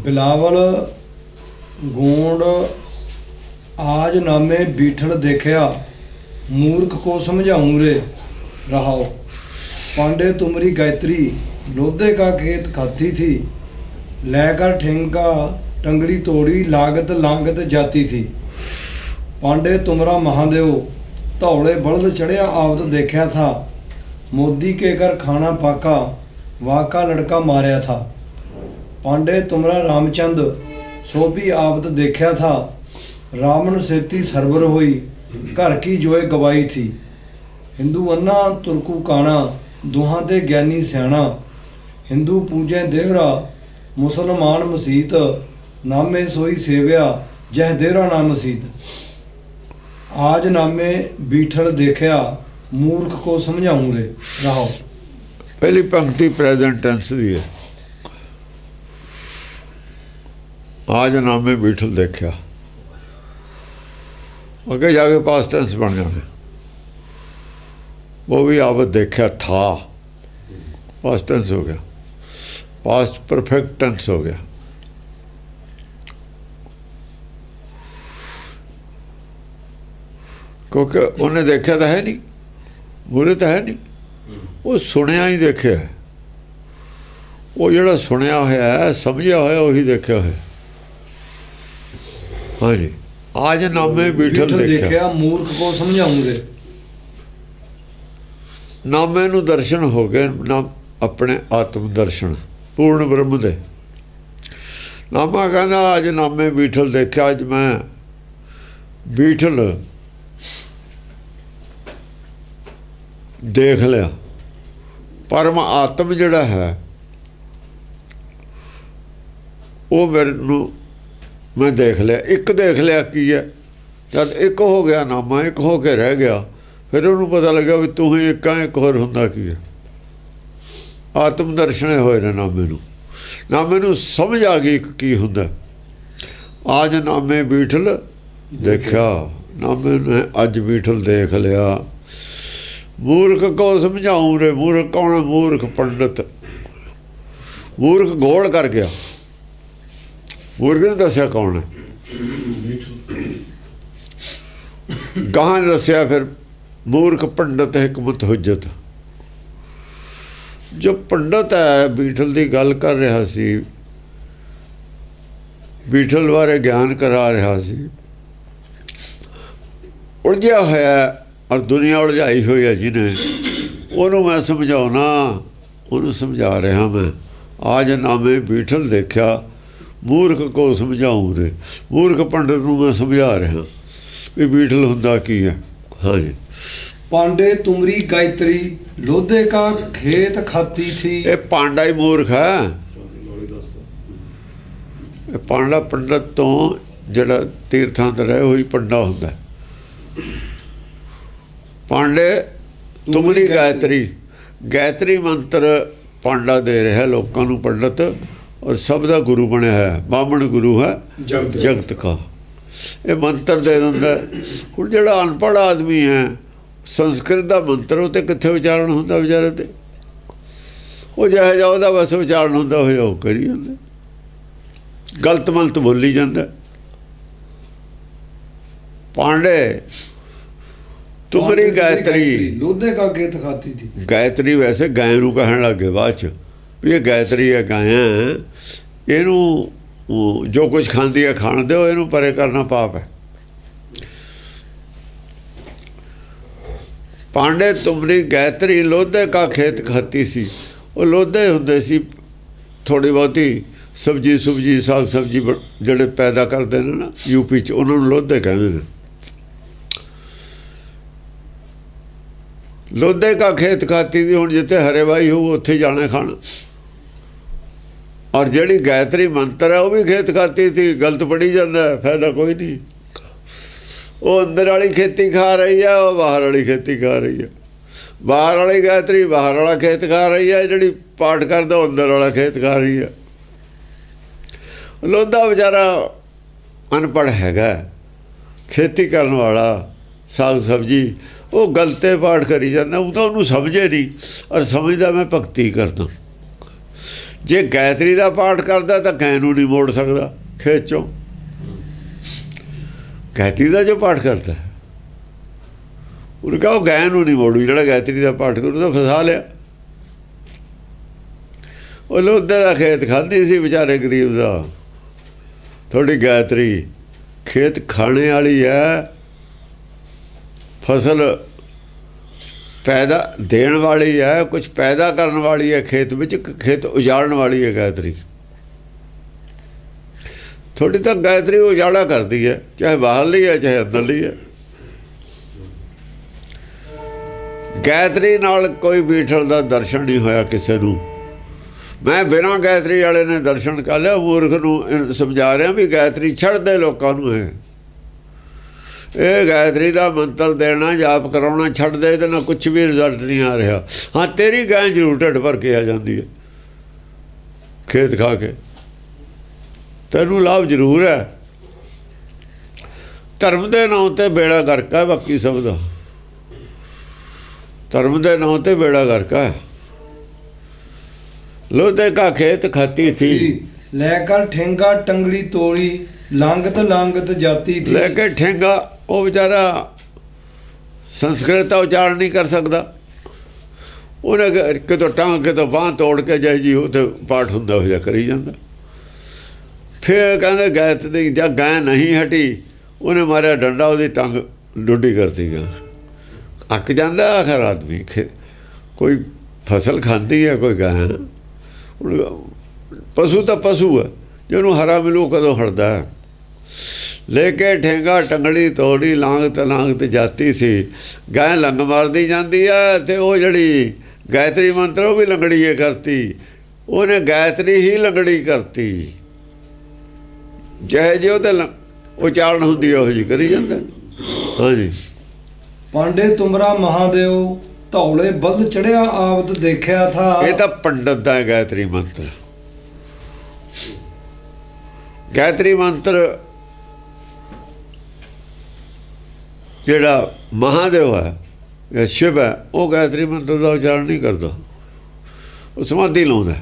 ਬਿਲਾਵਲ, ਗੋਂਡ ਆਜ ਨਾਮੇ ਬੀਠਲ ਦੇਖਿਆ। ਮੂਰਖ ਕੋ ਸਮਝਾਉਂ ਰੇ ਰਹਾਓ ਪਾਂਡੇ ਤੁਮਰੀ ਗਾਇਤਰੀ, ਲੋਧੇ ਕਾ ਖੇਤ ਖਾਤੀ ਥੀ। ਲੈ ਕਰ ਠੇਂਗਾ ਟੰਗੜੀ ਤੋੜੀ, ਲਾਗਤ ਲਾਂਗਤ ਜਾਤੀ ਥੀ। ਪਾਂਡੇ ਤੁਮਰਾ ਮਹਾਦੇਵ, ਧੌਲੇ ਬਲਦ ਚੜਿਆ ਆਵਤ ਦੇਖਿਆ ਥਾ। ਮੋਦੀ ਕੇ ਘਰ ਖਾਣਾ ਪਾਕਾ ਵਾਕਾ ਲੜਕਾ ਮਾਰਿਆ ਥਾ। पांडे तुमरा रामचंद सो भी आवत देखा था रावण सेती सरबर हुई घर की जोए गवाई थी ਹਿੰਦੂ ਅੰਨਾ ਤੁਰਕੂ ਕਾਣਾ ਦੋਹਾਂ ਤੇ ਗਿਆਨੀ ਸਿਆਣਾ ਹਿੰਦੂ ਪੂਜੈ ਦੇਹਰਾ ਮੁਸਲਮਾਨ ਮਸੀਤ ਨਾਮੇ ਸੋਈ ਸੇਵਿਆ ਜਹ ਦੇਹਰਾ ਨਾਮ ਮਸੀਤ ਆਜ ਨਾਮੇ ਬੀਠਲ ਦੇਖਿਆ ਮੂਰਖ ਕੋ ਸਮਝਾਉਂ ਰੇ ਰਹਾਓ ਪਹਿਲੀ ਪੰਕਤੀ ਪ੍ਰੈਜ਼ੈਂਟ ਟੈਂਸ ਦੀ ਹੈ ਆਜ ਨਾਮੇ ਬੀਠਲ ਦੇਖਿਆ। ਅੱਗੇ ਜਾ ਕੇ ਪਾਸਟ ਟੈਂਸ ਬਣ ਜਾਣਾ ਉਹ ਵੀ ਆਵਤ ਦੇਖਿਆ ਥਾ। ਪਾਸਟ ਟੈਂਸ ਹੋ ਗਿਆ। ਪਾਸਟ ਪਰਫੈਕਟ ਟੈਂਸ ਹੋ ਗਿਆ। ਕਿਉਂਕਿ ਉਹਨੇ ਦੇਖਿਆ ਤਾਂ ਹੈ ਨਹੀਂ। ਬੁਰੇ ਤਾਂ ਹੈ ਨਹੀਂ। ਉਹ ਸੁਣਿਆ ਹੀ ਦੇਖਿਆ। ਉਹ ਜਿਹੜਾ ਸੁਣਿਆ ਹੋਇਆ ਹੈ ਸਮਝਿਆ ਹੋਇਆ, ਉਹੀ ਦੇਖਿਆ ਹੋਇਆ। ਹਾਂਜੀ। ਆਜ ਨਾਮੇ ਬੀਠਲ ਬੀਠਲ ਦੇਖਿਆ। ਮੂਰਖ ਕੋ ਸਮਝਾਉਂ ਰੇ ਨਾਮੇ ਨੂੰ ਦਰਸ਼ਨ ਹੋ ਗਏ ਨਾ ਆਪਣੇ ਆਤਮ ਦਰਸ਼ਨ ਪੂਰਨ ਬ੍ਰਹਮ ਦੇ। ਨਾਮਾ ਕਹਿੰਦਾ ਅੱਜ ਨਾਮੇ ਬੀਠਲ ਦੇਖਿਆ ਅੱਜ ਮੈਂ ਬੀਠਲ ਦੇਖ ਲਿਆ। ਪਰਮ ਆਤਮ ਜਿਹੜਾ ਹੈ ਉਹ ਮੇਰੇ ਨੂੰ ਮੈਂ ਦੇਖ ਲਿਆ, ਇੱਕ ਦੇਖ ਲਿਆ ਕੀ ਹੈ? ਜਦ ਇੱਕ ਹੋ ਗਿਆ ਨਾਮਾ, ਇੱਕ ਹੋ ਕੇ ਰਹਿ ਗਿਆ, ਫਿਰ ਉਹਨੂੰ ਪਤਾ ਲੱਗਾ ਵੀ ਤੂੰ ਹੀ ਇੱਕਾਂ, ਇੱਕ ਹੋਰ ਹੁੰਦਾ ਕੀ ਹੈ? ਆਤਮ ਦਰਸ਼ਨੇ ਹੋਏ ਨੇ ਨਾਮੇ ਨੂੰ। ਨਾਮੇ ਨੂੰ ਸਮਝ ਆ ਗਈ ਇੱਕ ਕੀ ਹੁੰਦਾ। ਆਜ ਨਾਮੇ ਬੀਠਲ ਦੇਖਿਆ, ਨਾਮੇ ਨੇ ਅੱਜ ਬੀਠਲ ਦੇਖ ਲਿਆ। ਮੂਰਖ ਕੋ ਸਮਝਾਉਂ ਰੇ? ਮੂਰਖ ਕੌਣ ਮੂਰਖ ਪੰਡਤ। ਮੂਰਖ ਗੋਲ ਕਰ ਗਿਆ। ਮੂਰਖ ਨੇ ਦੱਸਿਆ ਕੌਣ ਹੈ? ਗਾਹਾਂ ਨੇ ਦੱਸਿਆ ਫਿਰ ਮੂਰਖ ਪੰਡਤ ਹਕਮਤ ਹੁਜਤ। ਜੋ ਪੰਡਤ ਹੈ, ਬੀਠਲ ਦੀ ਗੱਲ ਕਰ ਰਿਹਾ ਸੀ, ਬੀਠਲ ਬਾਰੇ ਗਿਆਨ ਕਰਾ ਰਿਹਾ ਸੀ। ਉਲਝਿਆ ਹੋਇਆ ਔਰ ਦੁਨੀਆ ਉਲਝਾਈ ਹੋਈ ਹੈ ਜਿਹਨੇ। ਉਹਨੂੰ ਮੈਂ ਸਮਝਾਉਣਾ, ਉਹਨੂੰ ਸਮਝਾ ਰਿਹਾ ਮੈਂ। ਆਜ ਨਾਮੇ ਬੀਠਲ ਦੇਖਿਆ ਮੂਰਖ ਕੋ ਸਮਝਾਉਂ ਰੇ? ਮੂਰਖ ਪੰਡਤ ਨੂੰ ਮੈਂ ਸਮਝਾ ਰਿਹਾ। ਵੀ ਬੀਠਲ ਹੁੰਦਾ ਕੀ ਹੈ? ਹਾਂਜੀ। ਪਾਂਡੇ ਤੁਮਰੀ ਗਾਇਤਰੀ ਲੋਧੇ ਕਾ ਖੇਤ ਖਾਤੀ ਥੀ। ਇਹ ਪਾਂਡਾ ਹੀ ਮੂਰਖ ਹੈ। ਇਹ ਪਾਂਡਾ ਪੰਡਤ ਤੋਂ ਜਿਹੜਾ ਤੀਰਥਾਂ ਤੇ ਰਹੇ ਹੋਈ ਪੰਡਾ ਹੁੰਦਾ। ਪਾਂਡੇ ਤੁਮਰੀ ਗਾਇਤਰੀ। ਗਾਇਤਰੀ ਮੰਤਰ ਪਾਂਡਾ ਦੇ ਰਿਹਾ ਲੋਕਾਂ ਨੂੰ ਪੰਡਤ। ਔਰ ਸਭ ਦਾ ਗੁਰੂ ਬਣਿਆ ਹੈ ਬਾਹਮਣ ਗੁਰੂ ਹੈ ਜਗਤ ਕਾ। ਇਹ ਮੰਤਰ ਦੇ ਦਿੰਦਾ। ਹੁਣ ਜਿਹੜਾ ਅਨਪੜ੍ਹ ਆਦਮੀ ਹੈ ਸੰਸਕ੍ਰਿਤ ਦਾ ਮੰਤਰ ਉਹ ਤੇ ਕਿੱਥੇ ਉਚਾਰਨ ਹੁੰਦਾ ਵਿਚਾਰੇ ਤੇ? ਉਹ ਜਿਹੋ ਜਿਹਾ ਉਹਦਾ ਬਸ ਉਚਾਰਨ ਹੁੰਦਾ ਹੋਇਆ ਉਹ ਕਰੀ ਜਾਂਦਾ। ਗਲਤ ਮਲਤ ਬੋਲੀ ਜਾਂਦਾ। ਪਾਂਡੇ ਤੁਮਰੀ ਗਾਇਤਰੀ। ਲੋਧੇ ਕਾ ਖੇਤ ਖਾਤੀ ਥੀ। ਗਾਇਤਰੀ ਵੈਸੇ ਗਾਇ ਨੂੰ ਕਹਿਣ ਲੱਗੇ ਬਾਅਦ ਚ। ਵੀ ਇਹ ਗਾਇਤਰੀ ਹੈ ਗਾਇਆ ਇਹਨੂੰ ਜੋ ਕੁਝ ਖਾਂਦੀ ਹੈ ਖਾਣ ਦਿਓ, ਇਹਨੂੰ ਪਰੇ ਕਰਨਾ ਪਾਪ ਹੈ। ਪਾਂਡੇ ਤੁਮਰੀ ਗਾਇਤਰੀ, ਲੋਧੇ ਕਾ ਖੇਤ ਖਾਤੀ ਸੀ। ਉਹ ਲੋਧੇ ਹੁੰਦੇ ਸੀ ਥੋੜੀ ਬਹੁਤੀ ਸਬਜੀ ਸੁਬਜੀ, ਸਾਗ ਸਬਜੀ ਜਿਹੜੇ ਪੈਦਾ ਕਰਦੇ ਨੇ ਨਾ ਯੂਪੀ ਚ, ਉਹਨਾਂ ਨੂੰ ਲੋਧੇ ਕਹਿੰਦੇ ਨੇ। ਲੋਧੇ ਕਾ ਖੇਤ ਖਾਤੀ ਦੀ, ਹੁਣ ਜਿੱਥੇ ਹਰੇ ਬਾਈ ਹੋਊ, ਉੱਥੇ ਜਾਣਾ ਖਾਣਾ। ਔਰ ਜਿਹੜੀ ਗਾਇਤਰੀ ਮੰਤਰ ਹੈ, ਉਹ ਵੀ ਖੇਤ ਖਾਤੀ ਸੀ, ਗਲਤ ਪੜੀ ਜਾਂਦਾ ਫਾਇਦਾ ਕੋਈ ਨਹੀਂ। ਉਹ ਅੰਦਰ ਵਾਲੀ ਖੇਤੀ ਖਾ ਰਹੀ ਹੈ, ਉਹ ਬਾਹਰ ਵਾਲੀ ਖੇਤੀ ਖਾ ਰਹੀ ਹੈ। ਬਾਹਰ ਵਾਲੀ ਗਾਇਤਰੀ ਬਾਹਰ ਵਾਲਾ ਖੇਤ ਖਾ ਰਹੀ ਹੈ, ਜਿਹੜੀ ਪਾਠ ਕਰਦਾ ਉਹ ਅੰਦਰ ਵਾਲਾ ਖੇਤ ਖਾ ਰਹੀ ਹੈ। ਲੋਧਾ ਵਿਚਾਰਾ ਅਨਪੜ੍ਹ ਹੈਗਾ ਖੇਤੀ ਕਰਨ ਵਾਲਾ, ਸਾਗ ਸਬਜੀ, ਉਹ ਗਲਤੇ ਪਾਠ ਕਰੀ ਜਾਂਦਾ, ਉਹ ਤਾਂ ਉਹਨੂੰ ਸਮਝੇ ਨਹੀਂ। ਔਰ ਸਮਝਦਾ ਮੈਂ ਭਗਤੀ ਕਰਦਾ। ਜੇ ਗਾਇਤਰੀ ਦਾ ਪਾਠ ਕਰਦਾ ਤਾਂ ਗੈ ਨੂੰ ਨਹੀਂ ਮੋੜ ਸਕਦਾ ਖੇਤ ਚੋਂ। ਗਾਇਤਰੀ ਦਾ ਜੋ ਪਾਠ ਕਰਦਾ ਹੈ, ਉਹਨੇ ਉਹ ਗੈ ਨੂੰ ਨਹੀਂ ਮੋੜੂ ਜਿਹੜਾ ਗਾਇਤਰੀ ਦਾ ਪਾਠ ਕਰੂ ਤਾਂ ਫਸਾ ਲਿਆ। ਉਹ ਲੋਦੇ ਦਾ ਖੇਤ ਖਾਂਦੀ ਸੀ ਵਿਚਾਰੇ ਗਰੀਬ ਦਾ। ਥੋੜੀ ਗਾਇਤਰੀ ਖੇਤ ਖਾਣੇ ਵਾਲੀ ਹੈ ਫਸਲ ਪੈਦਾ ਦੇਣ ਵਾਲੀ ਹੈ ਕੁਝ ਪੈਦਾ ਕਰਨ ਵਾਲੀ ਹੈ, ਖੇਤ ਵਿੱਚ ਖੇਤ ਉਜਾੜਨ ਵਾਲੀ ਹੈ ਗਾਇਤਰੀ। ਥੋੜੀ ਤਾਂ ਗਾਇਤਰੀ ਉਜਾੜਾ ਕਰਦੀ ਹੈ, ਚਾਹੇ ਬਾਹਰਲੀ ਹੈ, ਚਾਹੇ ਅੰਦਰਲੀ ਹੈ। ਗਾਇਤਰੀ ਨਾਲ ਕੋਈ ਬੀਠਲ ਦਾ ਦਰਸ਼ਨ ਨਹੀਂ ਹੋਇਆ ਕਿਸੇ ਨੂੰ। ਮੈਂ ਬਿਨਾਂ ਗਾਇਤਰੀ ਵਾਲੇ ਨੇ ਦਰਸ਼ਨ ਕਰ ਲਿਆ, ਮੂਰਖ ਨੂੰ ਸਮਝਾ ਰਿਹਾ ਵੀ ਗਾਇਤਰੀ ਛੱਡ ਦੇ ਲੋਕਾਂ ਨੂੰ ਹੈ। ਇਹ ਗਾਇਤਰੀ ਦਾ ਮੰਤਰ ਦੇਣਾ ਜਾਪ ਕਰਾਉਣਾ ਛੱਡ ਦੇ ਇਹਦੇ ਨਾਲ ਕੁਝ ਵੀ ਰਿਜ਼ਲਟ ਨਹੀਂ ਆ ਰਿਹਾ। ਹਾਂ ਤੇਰੀ ਗਾਂ ਜ਼ਰੂਰ ਢਿੱਡ ਭਰ ਕੇ ਆ ਜਾਂਦੀ ਹੈ। ਖੇਤ ਖਾ ਕੇ। ਤੈਨੂੰ ਲਾਭ ਜ਼ਰੂਰ ਹੈ। ਧਰਮ ਦੇ ਨਾਂ ਤੇ ਬੇੜਾ ਗਰਕ ਹੈ ਬਾਕੀ ਸਭ ਦਾ। ਧਰਮ ਦੇ ਨਾਂ ਤੇ ਬੇੜਾ ਗਰਕ ਲੋਦੇ ਕਾ ਖੇਤ ਖਾਤੀ ਥੀ। ਲੈ ਕਰ ਠੇਂਗਾ ਟੰਗੜੀ ਤੋੜੀ ਲੰਗਤ ਲੰਗਤ ਜਾਤੀ ਥੀ। ਲੈ ਕੇ ਠੇਂਗਾ ਉਹ ਵਿਚਾਰਾ ਸੰਸਕ੍ਰਿਤ ਦਾ ਉਚਾਰਨ ਨਹੀਂ ਕਰ ਸਕਦਾ। ਉਹਨੇ ਕਿਤੋਂ ਟੰਗ ਕਿਤੋਂ ਬਾਂਹ ਤੋੜ ਕੇ ਜਾਈ ਜੀ, ਉਹ ਤੇ ਪਾਠ ਹੁੰਦਾ ਹੋ ਜਾ ਕਰੀ ਜਾਂਦਾ। ਫਿਰ ਕਹਿੰਦੇ ਗੈਤ ਦੀ ਜਦ ਗਾਂ ਨਹੀਂ ਹਟੀ, ਉਹਨੇ ਮਾਰਿਆ ਡੰਡਾ, ਉਹਦੀ ਟੰਗ ਡੁੱਡੀ ਕਰਤੀ ਗਿਆ ਅੱਕ ਜਾਂਦਾ ਆਖਰ ਆਦਮੀ, ਖੇ- ਕੋਈ ਫਸਲ ਖਾਂਦੀ ਹੈ, ਕੋਈ ਗਾਂ ਪਸ਼ੂ ਤਾਂ ਪਸ਼ੂ ਹੈ ਜਿਹਨੂੰ ਹਰਾ ਮਿਲੂ ਕਦੋਂ ਹਟਦਾ ਲੈ ਕੇ ਠੇਂਗਾ ਟੰਗੜੀ ਤੋੜੀ ਲਾਂਗ ਤੇ ਲਾਂਗ ਤੇ ਜਾਤੀ ਸੀ। ਗਾਂ ਲੰਗ ਮਾਰਦੀ ਜਾਂਦੀ ਆ ਤੇ ਉਹ ਜਿਹੜੀ ਗਾਇਤਰੀ ਮੰਤਰ ਉਹ ਵੀ ਲੰਗੜੀਏ ਕਰਤੀ। ਉਹਨੇ ਗਾਇਤਰੀ ਹੀ ਲੰਗੜੀ ਕਰਤੀ। ਜਿਹੇ ਉਹਦੇ ਲ- ਉਚਾਰਨ ਹੁੰਦੀ ਉਹ ਜੀ ਕਰੀ ਜਾਂਦਾ। ਹਾਂਜੀ। ਪਾਂਡੇ ਤੁਮਰਾ ਮਹਾਦੇਵ ਧੌਲੇ ਬਲਦ ਚੜਿਆ ਆਵਤ ਦੇਖਿਆ ਥਾ। ਇਹ ਤਾਂ ਪੰਡਤ ਦਾ ਗਾਇਤਰੀ ਮੰਤਰ। ਗਾਇਤਰੀ ਮੰਤਰ ਜਿਹੜਾ ਮਹਾਦੇਵ ਹੈ, ਜਾਂ ਸ਼ਿਵ ਹੈ, ਉਹ ਗਾਇਤਰੀ ਮੰਤਰ ਦਾ ਉਚਾਰਨ ਨਹੀਂ ਕਰਦਾ। ਉਹ ਸਮਾਧੀ ਲਾਉਂਦਾ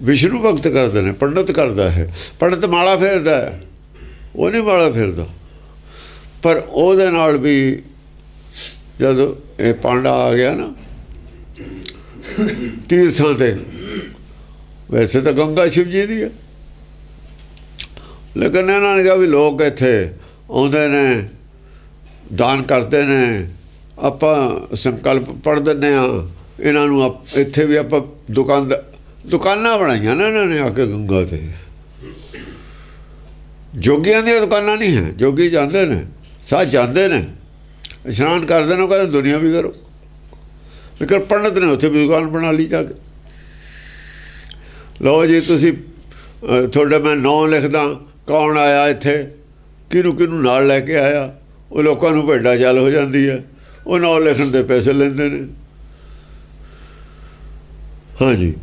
ਵਿਸ਼ਨੂੰ ਭਗਤ ਕਰਦੇ ਨੇ, ਪੰਡਤ ਕਰਦਾ ਹੈ। ਪੰਡਤ ਮਾਲਾ ਫੇਰਦਾ ਹੈ। ਉਹ ਨਹੀਂ ਮਾਲਾ ਫੇਰਦਾ। ਪਰ ਉਹਦੇ ਨਾਲ ਵੀ ਜਦ ਇਹ ਪਾਂਡਾ ਆ ਗਿਆ ਨਾ, ਤੀਰਥਾਂ ਤੇ, ਵੈਸੇ ਤਾਂ ਗੰਗਾ ਸ਼ਿਵ ਜੀ ਦੀ ਹੈ। ਲੇਕਿਨ ਇਹਨਾਂ ਨੇ ਕਿਹਾ ਵੀ ਲੋਕ ਇੱਥੇ ਆਉਂਦੇ ਨੇ ਦਾਨ ਕਰਦੇ ਨੇ। ਆਪਾਂ ਸੰਕਲਪ ਪੜ ਦਿੰਦੇ ਆ ਇਹਨਾਂ ਨੂੰ ਆਪ- ਇੱਥੇ ਵੀ ਆਪਾਂ ਦੁਕਾਨ ਦੁਕਾਨਾਂ ਬਣਾਈਆਂ ਨਾ ਇਹਨਾਂ ਨੇ ਆ ਕੇ ਗੰਗਾ ਤੇ। ਜੋਗੀਆਂ ਦੀਆਂ ਦੁਕਾਨਾਂ ਨਹੀਂ ਹੈ। ਜੋਗੀ ਜਾਂਦੇ ਨੇ। ਸਾਧ ਜਾਂਦੇ ਨੇ। ਇਸ਼ਨਾਨ ਕਰਦੇ ਨੇ, ਉਹ ਕਹਿੰਦੇ ਦੁਨੀਆ ਵੀ ਕਰੋ। ਲੇਕਿਨ ਪੰਡਤ ਨੇ ਉੱਥੇ ਵੀ ਦੁਕਾਨ ਬਣਾ ਲਈ ਜਾ ਕੇ। ਲਓ ਜੀ, ਤੁਸੀਂ ਤੁਹਾਡੇ ਮੈਂ ਨਾਂ ਲਿਖਦਾ। ਕੌਣ ਆਇਆ ਇੱਥੇ? ਕਿਹਨੂੰ ਕਿਹਨੂੰ ਨਾਲ ਲੈ ਕੇ ਆਇਆ? ਉਹ ਲੋਕਾਂ ਨੂੰ ਭੇਡਾ ਚੱਲ ਹੋ ਜਾਂਦੀ ਹੈ। ਉਹ ਨਾਂ ਲਿਖਣ ਦੇ ਪੈਸੇ ਲੈਂਦੇ ਨੇ। ਹਾਂਜੀ।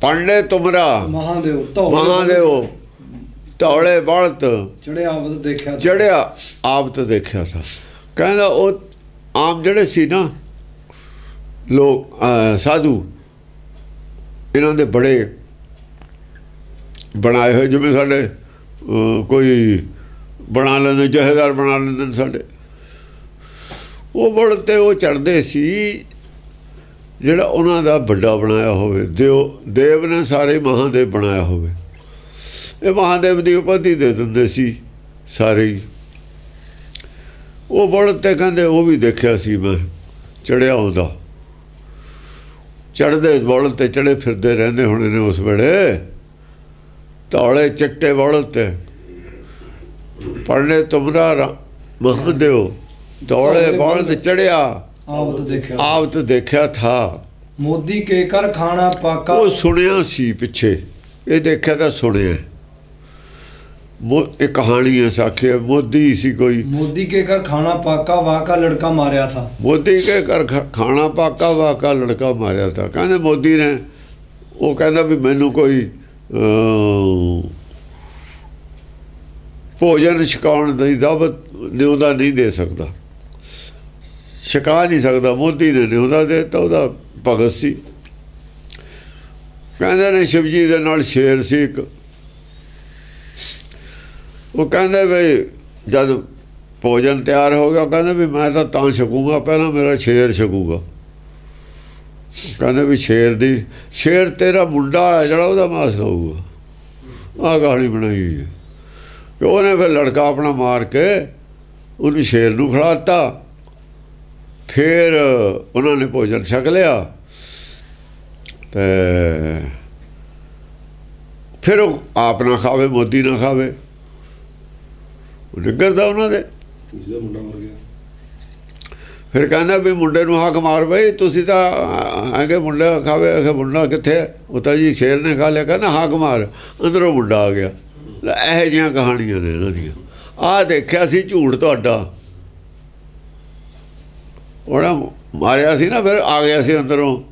ਪੰਡੇ ਤੁਮਰਾ। ਮਹਾਦੇਵ ਮਹਾਦੇਵ। ਧੌਲੇ ਬਲਤ ਚੜਿਆ ਆਵਤ ਦੇਖਿਆ। ਚੜਿਆ ਆਪ ਤਾਂ ਦੇਖਿਆ था ਕਹਿੰਦਾ ਉਹ ਆਮ ਜਿਹੜੇ ਸੀ ਨਾ ਲੋਕ ਸਾਧੂ ਇਹਨਾਂ ਦੇ ਬੜੇ ਬਣਾਏ ਹੋਏ। ਜਿਵੇਂ ਸਾਡੇ ਕੋਈ ਬਣਾ ਲੈਂਦੇ, ਜਹੇਦਾਰ ਬਣਾ ਲੈਂਦੇ ਨੇ ਸਾਡੇ। ਉਹ ਬੜ ਤੇ ਉਹ ਚੜਦੇ ਸੀ, ਜਿਹੜਾ ਉਹਨਾਂ ਦਾ ਵੱਡਾ ਬਣਾਇਆ ਹੋਵੇ, ਦੇਵ ਦੇਵ ਨੇ ਸਾਰੇ ਮਹਾਦੇਵ ਬਣਾਇਆ ਹੋਵੇ। ਇਹ ਮਹਾਦੇਵ ਦੀ ਉਪਾਧੀ ਦੇ ਦਿੰਦੇ ਸੀ ਸਾਰੇ ਹੀ। ਉਹ ਬਲਦ ਤੇ ਕਹਿੰਦੇ, ਉਹ ਵੀ ਦੇਖਿਆ ਸੀ ਮੈਂ ਚੜਿਆ ਹੁੰਦਾ ਚੜਦੇ ਬਲਦ ਤੇ ਚੜੇ ਫਿਰਦੇ ਰਹਿੰਦੇ ਹੋਣੇ ਨੇ ਉਸ ਵੇਲੇ। ਧੌਲੇ ਚਿੱਟੇ ਬਲਦ ਤੇ। ਪੜਨੇ ਤੁਮਰਾ ਮਹਦੇਵ ਧੌਲੇ ਬਲਦ ਚੜਿਆ ਆਵਤ ਦੇਖਿਆ ਥਾ। ਆਪ ਤਾਂ ਦੇਖਿਆ। ਥਾ। ਮੋਦੀ ਕੇ ਕਰ ਖਾਣਾ ਪਾਕਾ। ਉਹ ਸੁਣਿਆ ਸੀ ਪਿੱਛੇ। ਇਹ ਦੇਖਿਆ ਤਾਂ ਸੁਣਿਆ। ਇਹ ਕਹਾਣੀ ਹੈ ਸਾਖੀ। ਮੋਦੀ ਸੀ ਕੋਈ। ਮੋਦੀ ਕੇ ਕਰ ਖਾਣਾ ਪਾਕਾ ਵਾਕਾ ਲੜਕਾ ਮਾਰਿਆ ਥਾ। ਮੋਦੀ ਕੇ ਕਰ ਖਾ- ਖਾਣਾ ਪਾਕਾ ਵਾਕਾ ਲੜਕਾ ਮਾਰਿਆ ਤਾਂ ਕਹਿੰਦੇ ਮੋਦੀ ਨੇ ਉਹ ਕਹਿੰਦਾ ਵੀ ਮੈਨੂੰ ਕੋਈ ਭੋਜਨ ਛਕਾਉਣ ਦੀ ਦਾਵਤ ਨਿਉਂਦਾ ਨਹੀਂ ਦੇ ਸਕਦਾ। ਛਕਾ ਨਹੀਂ ਸਕਦਾ, ਮੋਦੀ ਨੇ ਨਿਉਂਦਾ ਦੇ ਤਾਂ ਉਹਦਾ ਭਗਤ ਸੀ। ਕਹਿੰਦੇ ਨੇ ਸ਼ਿਵਜੀ ਦੇ ਨਾਲ ਸ਼ੇਰ ਸੀ ਇੱਕ। ਉਹ ਕਹਿੰਦੇ ਵੀ ਜਦ ਭੋਜਨ ਤਿਆਰ ਹੋ ਗਿਆ ਕਹਿੰਦੇ ਵੀ ਮੈਂ ਤਾਂ ਤਾਂ ਛਕੂਗਾ, ਪਹਿਲਾਂ ਮੇਰਾ ਸ਼ੇਰ ਛਕੂਗਾ। ਕਹਿੰਦੇ ਵੀ ਸ਼ੇਰ ਦੀ, ਸ਼ੇਰ ਤੇਰਾ ਮੁੰਡਾ ਹੈ, ਜਿਹੜਾ ਉਹਦਾ ਮਾਸ ਖਾਊਗਾ। ਆਹ ਕਹਾਣੀ ਬਣਾਈ ਹੋਈ ਹੈ। ਕਿ ਉਹਨੇ ਫਿਰ ਲੜਕਾ ਆਪਣਾ ਮਾਰ ਕੇ ਉਹਨੂੰ ਸ਼ੇਰ ਨੂੰ ਖਿਲਾਤਾ। ਫਿਰ ਉਹਨਾਂ ਨੇ ਭੋਜਨ ਛਕ ਲਿਆ ਤੇ ਫਿਰ ਉਹ ਆਪ ਨਾ ਖਾਵੇ ਮੋਦੀ ਨਾ ਖਾਵੇ। ਉਹ ਨਿਗਰਦਾ ਉਹਨਾਂ ਦੇ। ਜਿਹਦਾ ਮੁੰਡਾ ਮਰ ਗਿਆ। ਫਿਰ ਕਹਿੰਦਾ ਵੀ ਮੁੰਡੇ ਨੂੰ ਹੱਕ ਮਾਰ ਬਈ ਤੁਸੀਂ ਤਾਂ ਆਗੇ ਮੁੰਡਾ ਖਾਵੇ ਆਖੇ ਮੁੰਡਾ ਕਿੱਥੇ? ਉਹ ਤਾਂ ਜੀ ਸ਼ੇਰ ਨੇ ਖਾ ਲਿਆ ਕਹਿੰਦਾ ਹੱਕ ਮਾਰ ਅੰਦਰੋਂ ਮੁੰਡਾ ਆ ਗਿਆ। ਇਹੋ ਜਿਹੀਆਂ ਕਹਾਣੀਆਂ ਨੇ ਇਹਨਾਂ ਦੀਆਂ। ਆਹ ਦੇਖਿਆ ਸੀ ਝੂਠ ਤੁਹਾਡਾ। ਉਹਨਾਂ ਮਾਰਿਆ ਸੀ ਨਾ, ਫਿਰ ਆ ਗਿਆ ਸੀ ਅੰਦਰੋਂ।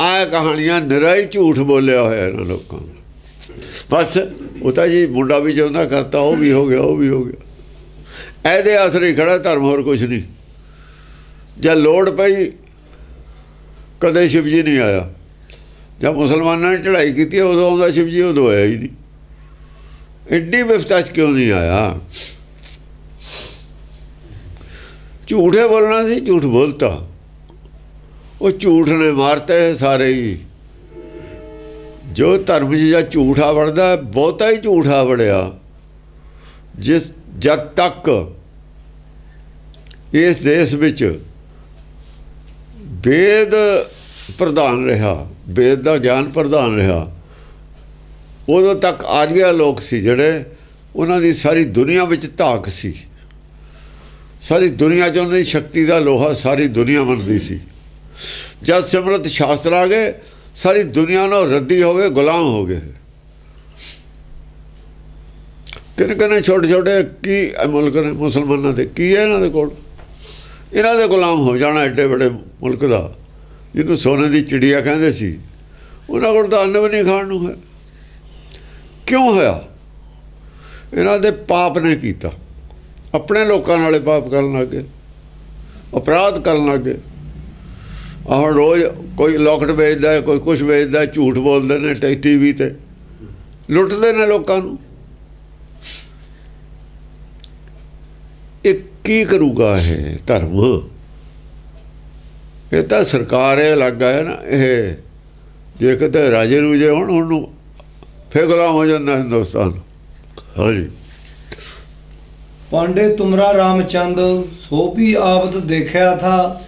ਆਹ ਕਹਾਣੀਆਂ ਨਿਰਾ ਹੀ ਝੂਠ ਬੋਲਿਆ ਹੋਇਆ ਇਹਨਾਂ ਲੋਕਾਂ ਨੇ। ਬਸ ਉਹ ਤਾਂ ਜੀ ਮੁੰਡਾ ਵੀ ਚਾਹੁੰਦਾ ਕਰਤਾ, ਉਹ ਵੀ ਹੋ ਗਿਆ, ਉਹ ਵੀ ਹੋ ਗਿਆ। ਇਹਦੇ ਆਸਰੇ ਹੀ ਖੜਾ ਧਰਮ ਹੋਰ ਕੁਝ ਨਹੀਂ। ਜਦ ਲੋੜ ਪਈ, ਕਦੇ ਸ਼ਿਵਜੀ ਨਹੀਂ ਆਇਆ। ਜਦ ਮੁਸਲਮਾਨਾਂ ਨੇ ਚੜ੍ਹਾਈ ਕੀਤੀ, ਉਦੋਂ ਆਉਂਦਾ ਸ਼ਿਵਜੀ ਉਦੋਂ ਆਇਆ ਹੀ ਨਹੀਂ। ਐਡੀ ਵਿਫਤਾ ਚ ਕਿਉਂ ਨਹੀਂ ਆਇਆ? ਝੂਠੇ ਬੋਲਣਾ ਸੀ, ਝੂਠ ਬੋਲਤਾ। ਉਹ ਝੂਠ ਨੇ ਮਾਰਤੇ ਸਾਰੇ ਹੀ। ਜੋ ਧਰਮ 'ਚ ਜਾਂ ਝੂਠ ਆ ਵੜਦਾ, ਬਹੁਤਾ ਹੀ ਝੂਠ ਆ ਵੜਿਆ। ਜਿਸ, ਜਦ ਤੱਕ ਇਸ ਦੇਸ਼ ਵਿੱਚ ਵੇਦ ਪ੍ਰਧਾਨ ਰਿਹਾ, ਵੇਦ ਦਾ ਗਿਆਨ ਪ੍ਰਧਾਨ ਰਿਹਾ ਉਦੋਂ ਤੱਕ ਆਰੀਆ ਲੋਕ ਸੀ ਜਿਹੜੇ, ਉਹਨਾਂ ਦੀ ਸਾਰੀ ਦੁਨੀਆ ਵਿੱਚ ਧਾਕ ਸੀ। ਸਾਰੀ ਦੁਨੀਆ 'ਚ ਉਹਨਾਂ ਦੀ ਸ਼ਕਤੀ ਦਾ ਲੋਹਾ ਸਾਰੀ ਦੁਨੀਆ ਮੰਨਦੀ ਸੀ। ਜਦ ਸਿਮਰਤ ਸ਼ਾਸਤਰ ਆ ਗਏ, ਸਾਰੀ ਦੁਨੀਆ ਨੂੰ ਰੱਦੀ ਹੋ ਗਏ, ਗੁਲਾਮ ਹੋ ਗਏ। ਕਿਨ ਕਿਨ ਛੋਟੇ ਛੋਟੇ, ਕੀ ਮੁਲਕ ਨੇ ਮੁਸਲਮਾਨਾਂ ਦੇ, ਕੀ ਹੈ ਇਹਨਾਂ ਦੇ ਕੋਲ? ਇਹਨਾਂ ਦੇ ਗੁਲਾਮ ਹੋ ਜਾਣਾ ਐਡੇ ਵੱਡੇ ਮੁਲਕ ਦਾ, ਜਿਹਨੂੰ ਸੋਨੇ ਦੀ ਚਿੜੀਆ ਕਹਿੰਦੇ ਸੀ। ਉਹਨਾਂ ਕੋਲ ਤਾਂ ਅੰਨ ਵੀ ਨਹੀਂ ਖਾਣ ਨੂੰ ਹੈ। ਕਿਉਂ ਹੋਇਆ? ਇਹਨਾਂ ਦੇ ਪਾਪ ਨੇ ਕੀਤਾ। ਆਪਣੇ ਲੋਕਾਂ ਨਾਲੇ ਪਾਪ ਕਰਨ ਲੱਗੇ ਅਪਰਾਧ ਕਰਨ ਲੱਗੇ ਆਹ ਰੋਜ਼ ਕੋਈ ਲੋਕਟ ਵੇਚਦਾ ਕੋਈ ਕੁਝ ਵੇਚਦਾ ਝੂਠ ਬੋਲਦੇ ਨੇ ਟੀ- ਟੀਵੀ ਤੇ। ਲੁੱਟਦੇ ਨੇ ਲੋਕਾਂ ਨੂੰ। ਇਹ ਕੀ ਕਰੂਗਾ ਇਹ ਧਰਮ? ਇਹ ਤਾਂ ਸਰਕਾਰ ਇਹ ਲੱਗਾ ਹੈ ਨਾ, ਇਹ ਜੇ ਕਿਤੇ ਰਾਜੇ ਰੂਜੇ ਹੋਣ, ਉਹਨੂੰ ਫੇਰ ਗੁਲਾਮ ਹੋ ਜਾਂਦਾ ਹਿੰਦੁਸਤਾਨ। ਹਾਂਜੀ। ਪਾਂਡੇ ਤੁਮਰਾ ਰਾਮਚੰਦ ਸੋ ਵੀ ਆਵਤ ਦੇਖਿਆ ਥਾ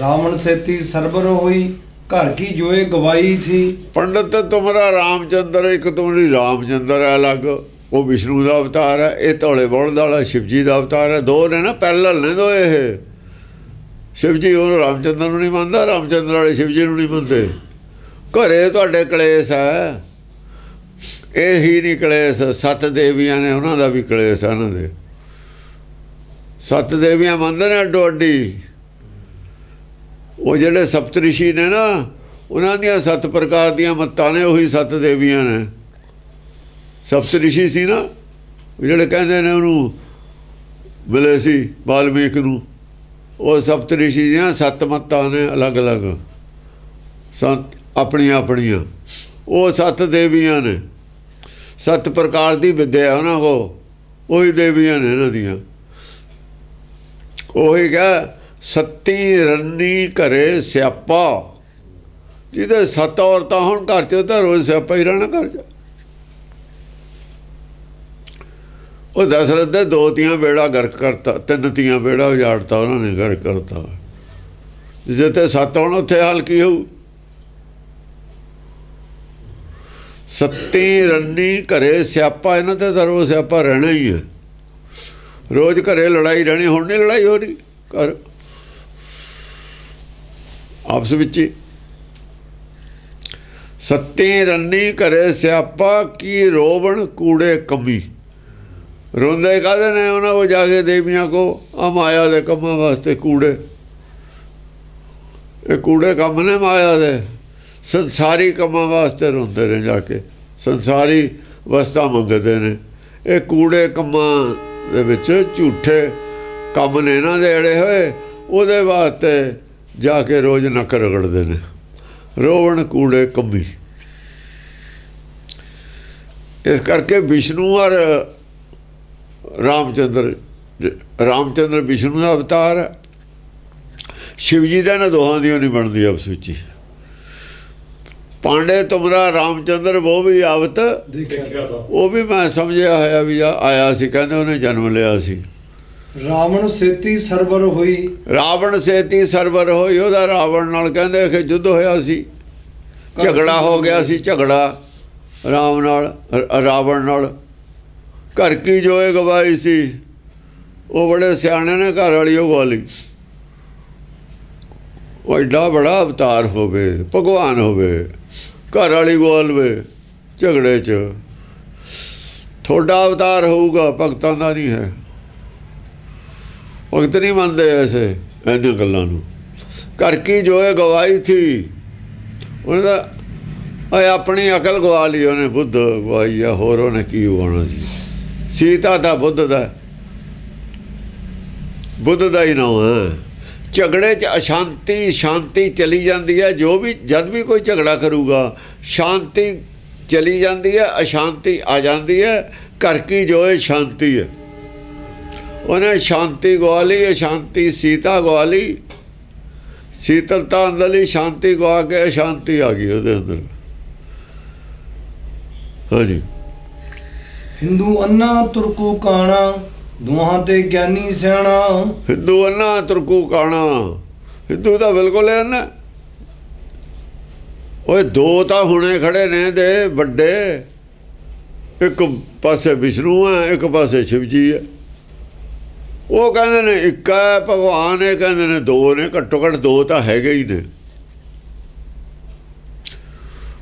ਰਾਵਣ ਸੇਤੀ ਸਰਬਰ ਹੋਈ ਘਰ ਕੀ ਜੋਏ ਗਵਾਈ ਥੀ। ਪੰਡਤ ਤੁਮਰਾ ਰਾਮਚੰਦਰ ਇੱਕ ਤੁਮਰੀ ਰਾਮਚੰਦਰ ਹੈ ਅਲੱਗ। ਉਹ ਵਿਸ਼ਨੂੰ ਦਾ ਅਵਤਾਰ ਹੈ ਇਹ ਧੌਲੇ ਬੋਲਦ ਵਾਲਾ ਸ਼ਿਵਜੀ ਦਾ ਅਵਤਾਰ ਹੈ। ਦੋ ਨੇ ਨਾ ਪੈਰਲਲ ਨੇ ਦੋ ਇਹ। ਸ਼ਿਵਜੀ ਉਹ ਰਾਮਚੰਦਰ ਨੂੰ ਨਹੀਂ ਮੰਨਦਾ ਰਾਮਚੰਦਰ ਵਾਲੇ ਸ਼ਿਵਜੀ ਨੂੰ ਨਹੀਂ ਮੰਨਦੇ। ਘਰੇ ਤੁਹਾਡੇ ਕਲੇਸ਼ ਹੈ। ਇਹ ਹੀ ਨਹੀਂ ਕਲੇਸ਼, ਸੱਤ ਦੇਵੀਆਂ ਨੇ ਉਹਨਾਂ ਦਾ ਵੀ ਕਲੇਸ਼ ਹੈ ਉਹਨਾਂ ਦੇ। ਸੱਤ ਦੇਵੀਆਂ ਮੰਨਦੇ ਨੇ ਅੱਡੋ ਅੱਡੀ। ਉਹ ਜਿਹੜੇ ਸਪਤਰਿਸ਼ੀ ਨੇ ਨਾ, ਉਹਨਾਂ ਦੀਆਂ ਸੱਤ ਪ੍ਰਕਾਰ ਦੀਆਂ ਮੱਤਾਂ ਨੇ, ਉਹੀ ਸੱਤ ਦੇਵੀਆਂ ਨੇ। ਸਪਤਰਿਸ਼ੀ ਸੀ ਨਾ ਜਿਹੜੇ ਕਹਿੰਦੇ ਨੇ ਉਹਨੂੰ, ਮਿਲੇ ਸੀ ਬਾਲਮੀਕ ਨੂੰ, ਉਹ ਸਪਤਰਿਸ਼ੀ ਦੀਆਂ ਸੱਤ ਮੱਤਾਂ ਨੇ ਅਲੱਗ-ਅਲੱਗ। ਸੱਤ ਆਪਣੀਆਂ ਆਪਣੀਆਂ ਉਹ ਸੱਤ ਦੇਵੀਆਂ ਨੇ। ਸੱਤ ਪ੍ਰਕਾਰ ਦੀ ਵਿਦਿਆ ਉਹਨਾਂ ਕੋ ਉਹੀ। ਦੇਵੀਆਂ ਨੇ ਇਹਨਾਂ ਦੀਆਂ। ਉਹੀ ਕਹ, ਸੱਤੀ ਰੰਨੀ ਘਰੇ ਸਿਆਪਾ। ਜਿਹਦੇ ਸੱਤ ਔਰਤਾਂ ਹੋਣ ਘਰ ਚ ਤਾਂ ਰੋਜ਼ ਸਿਆਪਾ ਹੀ ਰਹਿਣਾ ਘਰ ਚ। ਉਹ ਦਸ਼ਰਥ ਦੇ ਦੋ ਤੀਆਂ ਬੇੜਾ ਗਰਕ ਕਰਤਾ, ਤਿੰਨ ਤੀਆਂ ਬੇੜਾ ਉਜਾੜਤਾ, ਉਹਨਾਂ ਨੇ ਗਰਕ ਕਰਤਾ। ਜਿੱਥੇ ਸੱਤ ਹੋਣ, ਉੱਥੇ ਹਾਲ ਕੀ ਹੋਊ? ਸੱਤੀ ਰੰਨੀ ਘਰੇ ਸਿਆਪਾ, ਇਹਨਾਂ ਤੇ ਤਾਂ ਰੋਜ਼ ਸਿਆਪਾ ਰਹਿਣਾ ਹੀ ਹੈ। ਰੋਜ਼ ਘਰੇ ਲੜਾਈ ਰਹਿਣੀ, ਹੁਣ ਨਹੀਂ ਲੜਾਈ ਹੋ ਰਹੀ ਕਰ ਆਪਸ ਵਿੱਚ ਹੀ। ਸੱਤੀ ਰੰਨੀ ਘਰੇ ਸਿਆਪਾ, ਕੀ ਰੋਵਣ ਕੂੜੇ ਕਮੀ। ਰੋਂਦੇ ਕਾਹਦੇ ਨੇ ਉਹਨਾਂ ਕੋ ਜਾ ਕੇ ਦੇਵੀਆਂ ਕੋ ਆ ਮਾਇਆ ਦੇ ਕੰਮਾਂ ਵਾਸਤੇ ਕੂੜੇ। ਇਹ ਕੂੜੇ ਕੰਮ ਨੇ ਮਾਇਆ ਦੇ। ਸੰਸਾਰੀ ਕੰਮਾਂ ਵਾਸਤੇ ਰੋਂਦੇ ਨੇ ਜਾ ਕੇ। ਸੰਸਾਰੀ ਵਸਤਾ ਮੰਗਦੇ ਨੇ। ਇਹ ਕੂੜੇ ਕੰਮਾਂ ਦੇ ਵਿੱਚ ਝੂਠੇ ਕੰਮ ਨੇ ਇਹਨਾਂ ਦੇ ਅੜੇ ਹੋਏ, ਉਹਦੇ ਵਾਸਤੇ ਜਾ ਕੇ ਰੋਜ਼ ਨੱਕ ਰਗੜਦੇ ਨੇ। ਰੋਵਣ ਕੂੜੇ ਕੰਮੀ। ਇਸ ਕਰਕੇ ਵਿਸ਼ਨੂੰ ਔਰ ਰਾਮਚੰਦਰ ਰਾਮਚੰਦਰ ਵਿਸ਼ਨੂੰ ਦਾ ਅਵਤਾਰ ਹੈ। ਸ਼ਿਵ ਜੀ ਦਾ ਨਾ ਦੋਹਾਂ ਦੀ ਨਹੀਂ ਬਣਦੀ ਆਪਸ ਪਾਂਡੇ ਤੁਮਰਾ ਰਾਮਚੰਦਰ ਉਹ ਵੀ ਆਵਤ। ਉਹ ਵੀ ਮੈਂ ਸਮਝਿਆ ਹੋਇਆ ਵੀ ਆਇਆ ਸੀ ਕਹਿੰਦੇ ਉਹਨੇ ਜਨਮ ਲਿਆ ਸੀ। ਰਾਵਣ ਸੇਤੀ ਸਰਬਰ ਹੋਈ। ਰਾਵਣ ਸੇਤੀ ਸਰਵਰ ਹੋਈ ਉਹਦਾ ਰਾਵਣ ਨਾਲ ਕਹਿੰਦੇ ਕਿ ਯੁੱਧ ਹੋਇਆ ਸੀ। ਝਗੜਾ ਹੋ ਗਿਆ ਸੀ ਝਗੜਾ। ਰਾਮ ਨਾਲ ਰਾਵਣ ਨਾਲ। ਘਰ ਕੀ ਜੋਏ ਗਵਾਈ ਸੀ। ਉਹ ਬੜੇ ਸਿਆਣੇ ਨੇ ਘਰ ਵਾਲੀ ਉਹ ਗਵਾਲੀ ਉਹ ਐਡਾ ਬੜਾ ਅਵਤਾਰ ਹੋਵੇ, ਭਗਵਾਨ ਹੋਵੇ, ਘਰ ਵਾਲੀ ਗਵਾਲਵੇ ਝਗੜੇ 'ਚ। ਤੁਹਾਡਾ ਅਵਤਾਰ ਹੋਊਗਾ, ਭਗਤਾਂ ਦਾ ਨਹੀਂ ਹੈ। ਭਗਤ ਨਹੀਂ ਮੰਨਦੇ ਐਸੇ ਇਹਨਾਂ ਗੱਲਾਂ ਨੂੰ। ਘਰ ਕੀ ਜੋ ਜੋਏ ਗਵਾਈ ਥੀ ਉਹਨੇ ਤਾਂ ਓਏ ਆਪਣੀ ਅਕਲ ਗਵਾ ਲਈ ਉਹਨੇ, ਬੁੱਧ ਗਵਾਈ ਆ, ਹੋਰ ਉਹਨੇ ਕੀ ਗਵਾਉਣਾ ਸੀ। ਸੀਤਾ ਦਾ ਬੁੱਧ ਦਾ ਬੁੱਧ ਦਾ ਹੀ ਨਾਮ ਹੈ। ਝਗੜੇ 'ਚ ਅਸ਼ਾਂਤੀ, ਸ਼ਾਂਤੀ ਚਲੀ ਜਾਂਦੀ ਹੈ, ਜੋ ਵੀ, ਜਦ ਵੀ ਕੋਈ ਝਗੜਾ ਕਰੂਗਾ, ਸ਼ਾਂਤੀ ਚਲੀ ਜਾਂਦੀ ਹੈ, ਅਸ਼ਾਂਤੀ ਆ ਜਾਂਦੀ ਹੈ, ਘਰ ਕੀ ਜੋਏ ਸ਼ਾਂਤੀ ਹੈ। ਉਹਨੇ ਸ਼ਾਂਤੀ ਗਵਾ ਲਈ, ਅਸ਼ਾਂਤੀ ਸੀਤਾ ਗਵਾ ਲਈ ਸੀਤਲਤਾ ਅੰਦਰਲੀ ਸ਼ਾਂਤੀ ਗਵਾ ਕੇ ਅਸ਼ਾਂਤੀ ਆ ਗਈ ਉਹਦੇ ਅੰਦਰ। ਹਾਂਜੀ। ਹਿੰਦੂ ਅੰਨਾ ਤੁਰਕੂ ਕਾਣਾ ਦੋਹਾਂ ਤੇ ਗਿਆਨੀ ਸਿਆਣਾ। ਹਿੰਦੂ ਅੰਨਾ ਤੁਰਕੂ ਕਾਣਾ। ਹਿੰਦੂ ਤਾਂ ਬਿਲਕੁਲ ਹੈ ਨਾ ਓਏ ਦੋ ਤਾਂ ਹੁਣੇ ਖੜੇ ਨੇ ਦੇ ਵੱਡੇ। ਇੱਕ ਪਾਸੇ ਵਿਸ਼ਨੂੰ ਹੈ ਇੱਕ ਪਾਸੇ ਸ਼ਿਵ ਜੀ ਹੈ ਉਹ ਕਹਿੰਦੇ ਨੇ ਇੱਕ ਹੈ ਭਗਵਾਨ, ਇਹ ਕਹਿੰਦੇ ਨੇ ਦੋ ਨੇ, ਘੱਟੋ ਘੱਟ ਦੋ ਤਾਂ ਹੈਗੇ ਹੀ ਨੇ।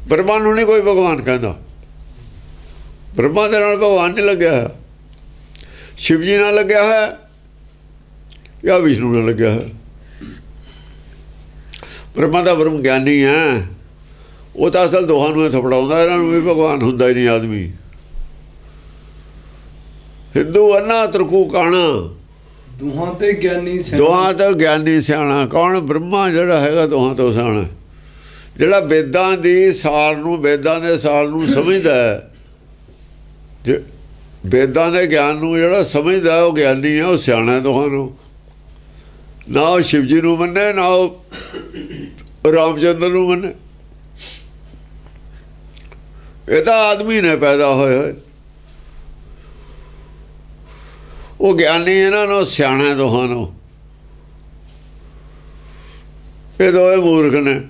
ਬ੍ਰਹਮਾ ਨੂੰ ਨਹੀਂ ਕੋਈ ਭਗਵਾਨ ਕਹਿੰਦਾ। ਬ੍ਰਹਮਾ ਦੇ ਨਾਲ ਭਗਵਾਨ ਨਹੀਂ ਲੱਗਿਆ। ਹੋਇਆ ਸ਼ਿਵ ਜੀ ਨਾਲ ਲੱਗਿਆ ਹੋਇਆ ਜਾਂ ਵਿਸ਼ਨੂੰ ਨਾਲ ਲੱਗਿਆ ਹੋਇਆ? ਬ੍ਰਹਮਾ ਦਾ ਬ੍ਰਹਮ ਗਿਆਨੀ ਹੈ। ਉਹ ਤਾਂ ਅਸਲ ਦੋਹਾਂ ਨੂੰ ਹੀ ਥਪੜਾਉਂਦਾ ਇਹਨਾਂ ਨੂੰ ਵੀ ਭਗਵਾਨ ਹੁੰਦਾ ਹੀ ਨਹੀਂ ਆਦਮੀ। ਹਿੰਦੂ ਅੰਨਾ ਤਰਕੂ ਕਾਣਾ। ਦੋਹਾਂ ਤੇ ਗਿਆਨੀ ਸਿਆਣਾ। ਦੋਹਾਂ ਤੋਂ ਗਿਆਨੀ ਸਿਆਣਾ। ਕੌਣ? ਬ੍ਰਹਮਾ ਜਿਹੜਾ ਹੈਗਾ ਦੋਹਾਂ ਤੋਂ ਸਿਆਣਾ ਜਿਹੜਾ ਵੇਦਾਂ ਦੀ ਸਾਰ ਨੂੰ ਵੇਦਾਂ ਦੇ ਸਾਰ ਨੂੰ ਸਮਝਦਾ ਹੈ ਜੇ- ਵੇਦਾਂ ਦੇ ਗਿਆਨ ਨੂੰ ਜਿਹੜਾ ਸਮਝਦਾ, ਉਹ ਗਿਆਨੀ ਹੈ ਉਹ ਸਿਆਣਾ ਹੈ ਦੋਹਾਂ ਨੂੰ। ਨਾ ਉਹ ਸ਼ਿਵਜੀ ਨੂੰ ਮੰਨੇ, ਨਾ ਉਹ ਰਾਮਚੰਦਰ ਨੂੰ ਮੰਨੇ। ਇਹ ਤਾਂ ਆਦਮੀ ਨੇ ਪੈਦਾ ਹੋਏ ਹੋਏ। ਉਹ ਗਿਆਨੀ ਇਹਨਾਂ ਨੂੰ, ਸਿਆਣਾ ਦੋਹਾਂ ਨੂੰ। ਇਹ ਦੋਏ ਮੂਰਖ ਨੇ।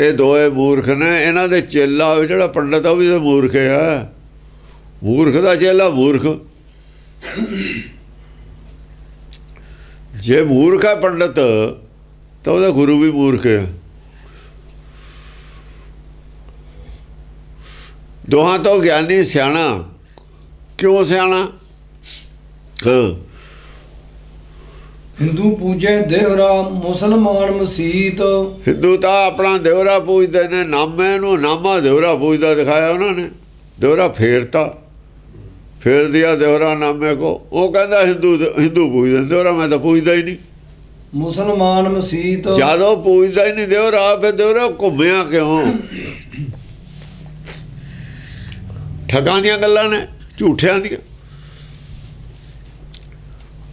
ਇਹ ਦੋਏ ਮੂਰਖ ਨੇ। ਇਹਨਾਂ ਦੇ ਚੇਲਾ ਜਿਹੜਾ ਪੰਡਤ ਆ, ਉਹ ਵੀ ਤਾਂ ਮੂਰਖ ਹੈ ਮੂਰਖ ਦਾ ਚੇਲਾ ਮੂਰਖ ਜੇ ਮੂਰਖ ਹੈ ਪੰਡਤ ਤਾਂ ਉਹਦਾ ਗੁਰੂ ਵੀ ਮੂਰਖ ਹੈ ਦੋਹਾਂ ਤੋਂ ਗਿਆਨੀ ਸਿਆਣਾ। ਕਿਉਂ ਸਿਆਣਾ? ਹਾਂ। ਹਿੰਦੂ ਪੂਜੇ ਦੇਹਰਾ ਮੁਸਲਮਾਨ ਮਸੀਤ। ਹਿੰਦੂ ਤਾਂ ਆਪਣਾ ਦੇਵਰਾ ਪੂਜਦੇ ਨੇ ਨਾਮੇ ਨੂੰ ਨਾਮਾ ਦੇਵਰਾ ਪੂਜਦਾ ਦਿਖਾਇਆ ਉਹਨਾਂ ਨੇ। ਦੇਵਰਾ ਫੇਰਤਾ। ਫੇਰ ਦਿਆ ਦੇਵਰਾ ਨਾਮੇ ਕੋ ਉਹ ਕਹਿੰਦਾ ਹਿੰਦੂ ਹਿੰਦੂ ਪੂਜਦੇ ਦੇਵਰਾ ਮੈਂ ਤਾਂ ਪੂਜਦਾ ਹੀ ਨਹੀਂ। ਮੁਸਲਮਾਨ ਮਸੀਤ ਜਦੋਂ ਪੂਜਦਾ ਹੀ ਨਹੀਂ ਦੇਵਰਾ ਫਿਰ ਦੇਵਰਾ ਘੁੰਮਿਆ ਕਿਉਂ? ਠਗਾਂ ਦੀਆਂ ਗੱਲਾਂ ਨੇ ਝੂਠਿਆਂ ਦੀਆਂ।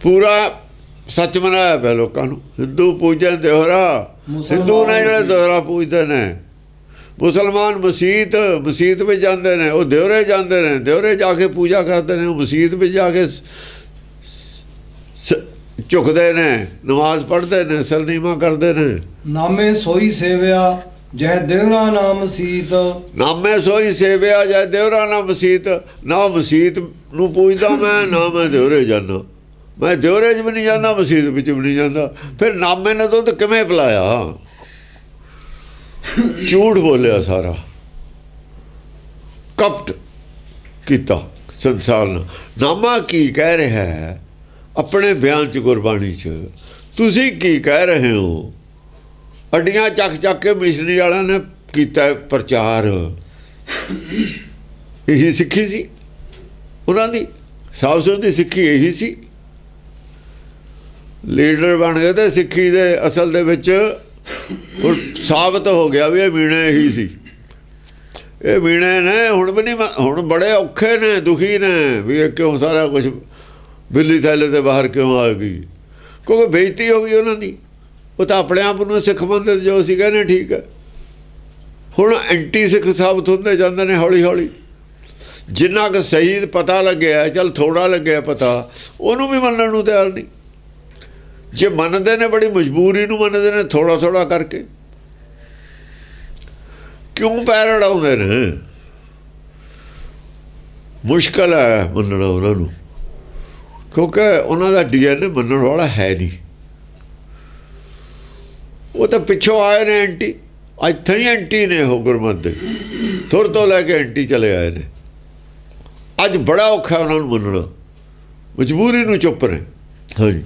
ਪੂਰਾ ਸੱਚ ਮਨਾਇਆ ਪਿਆ ਲੋਕਾਂ ਨੂੰ। ਹਿੰਦੂ ਪੂਜਨ ਦੇਵਰਾ ਹਿੰਦੂ ਨੇ ਜਿਹੜੇ ਦੇਵਰਾ ਪੂਜਦੇ ਨੇ। ਮੁਸਲਮਾਨ ਮਸਜਿਦ ਮਸਜਿਦ ਵਿੱਚ ਜਾਂਦੇ ਨੇ ਉਹ ਦੇਵਰੇ ਜਾਂਦੇ ਨੇ ਦੇਵਰੇ ਜਾ ਕੇ ਪੂਜਾ ਕਰਦੇ ਨੇ ਉਹ ਮਸਜਿਦ ਵਿੱਚ ਜਾ ਕੇ ਝੁਕਦੇ ਨੇ ਨਮਾਜ਼ ਪੜ੍ਹਦੇ ਨੇ ਸਰਨੀਮਾ ਕਰਦੇ ਨੇ। ਨਾਮੇ ਸੋਈ ਸੇਵਿਆ ਜਹ ਦੇਹਰਾ ਨਾਮ ਮਸੀਤ। ਨਾਮੇ ਸੋਈ ਸੇਵਿਆ ਜੈ ਦੇਵਰਾ ਨਾ ਮਸੀਤ ਨਾ ਮਸੀਤ ਨੂੰ ਪੂਜਦਾ ਮੈਂ ਨਾ ਮੈਂ ਦੇਵਰੇ ਜਾਂਦਾ। ਮੈਂ ਦੇਵਰੇ 'ਚ ਵੀ ਨਹੀਂ ਜਾਂਦਾ ਮਸੀਤ ਵਿੱਚ ਵੀ ਨਹੀਂ ਜਾਂਦਾ। ਫਿਰ ਨਾਮੇ ਨੇ ਦੁੱਧ ਕਿਵੇਂ ਪਿਲਾਇਆ? ਝੂਠ ਬੋਲਿਆ ਸਾਰਾ। ਕਪਟ ਕੀਤਾ ਸੰਸਾਰ ਨਾਲ ਨਾਮਾ ਕੀ ਕਹਿ ਰਿਹਾ ਹੈ? ਆਪਣੇ ਬਿਆਨ ਚ ਗੁਰਬਾਣੀ ਚ। ਤੁਸੀਂ ਕੀ ਕਹਿ ਰਹੇ ਹੋ? ਅੱਡੀਆਂ ਚੱਕ ਚੱਕ ਕੇ ਮਿਸ਼ਨਰੀ ਵਾਲਿਆਂ ਨੇ ਕੀਤਾ ਪ੍ਰਚਾਰ। ਇਹੀ ਸਿੱਖੀ ਸੀ? ਉਹਨਾਂ ਦੀ? ਸਾਬਸੋਂ ਦੀ ਸਿੱਖੀ ਇਹੀ ਸੀ? ਲੀਡਰ ਬਣ ਗਏ ਤੇ ਸਿੱਖੀ ਦੇ ਅਸਲ ਦੇ ਵਿੱਚ ਉਹ ਸਾਬਤ ਹੋ ਗਿਆ ਵੀ ਇਹ ਮੀਣੇ ਇਹੀ ਸੀ। ਇਹ ਵੀਣੇ ਨੇ ਹੁਣ ਵੀ ਨਹੀਂ ਹੁਣ ਬੜੇ ਔਖੇ ਨੇ, ਦੁਖੀ ਨੇ ਵੀ ਇਹ ਕਿਉਂ ਸਾਰਾ ਕੁਝ ਬਿੱਲੀ ਥੈਲੇ ਦੇ ਬਾਹਰ ਕਿਉਂ ਆ ਗਈ? ਕਿਉਂਕਿ ਬੇਇੱਜ਼ਤੀ ਹੋ ਗਈ ਉਹਨਾਂ ਦੀ। ਉਹ ਤਾਂ ਆਪਣੇ ਆਪ ਨੂੰ ਸਿੱਖ ਮੰਨਦੇ ਜੋ ਅਸੀਂ ਕਹਿੰਦੇ ਠੀਕ ਹੈ। ਹੁਣ ਐਂਟੀ ਸਿੱਖ ਸਾਬਤ ਹੁੰਦੇ ਜਾਂਦੇ ਨੇ ਹੌਲੀ ਹੌਲੀ ਜਿੰਨਾ ਕੁ ਸਹੀ ਪਤਾ ਲੱਗਿਆ, ਚਲ ਥੋੜਾ ਲੱਗਿਆ ਪਤਾ, ਉਹਨੂੰ ਵੀ ਮੰਨਣ ਨੂੰ ਤਿਆਰ ਨਹੀਂ। ਜੇ ਮੰਨਦੇ ਨੇ, ਬੜੀ ਮਜਬੂਰੀ ਨੂੰ ਮੰਨਦੇ ਨੇ ਥੋੜਾ ਥੋੜਾ ਕਰਕੇ। ਕਿਉਂ ਪੈਰ ਅੜਾਉਂਦੇ ਨੇ? ਮੁਸ਼ਕਲ ਹੈ ਮੰਨਣਾ ਉਹਨਾਂ ਨੂੰ। ਕਿਉਂਕਿ ਉਹਨਾਂ ਦਾ ਡੀਐਨਏ ਮੰਨਣ ਵਾਲਾ ਹੈ ਨਹੀਂ। ਉਹ ਤਾਂ ਪਿੱਛੋਂ ਆਏ ਨੇ ਐਂਟੀ ਇੱਥੇ ਹੀ ਐਂਟੀ ਨੇ ਉਹ ਗੁਰਮਤ ਦੇ। ਥੋੜ ਤੋਂ ਲੈ ਕੇ ਐਂਟੀ ਚਲੇ ਆਏ ਨੇ। ਅੱਜ ਬੜਾ ਔਖਾ ਉਹਨਾਂ ਨੂੰ ਮੰਨਣਾ। ਮਜਬੂਰੀ ਨੂੰ ਚੁੱਪ ਰਹੇ ਹਾਂਜੀ।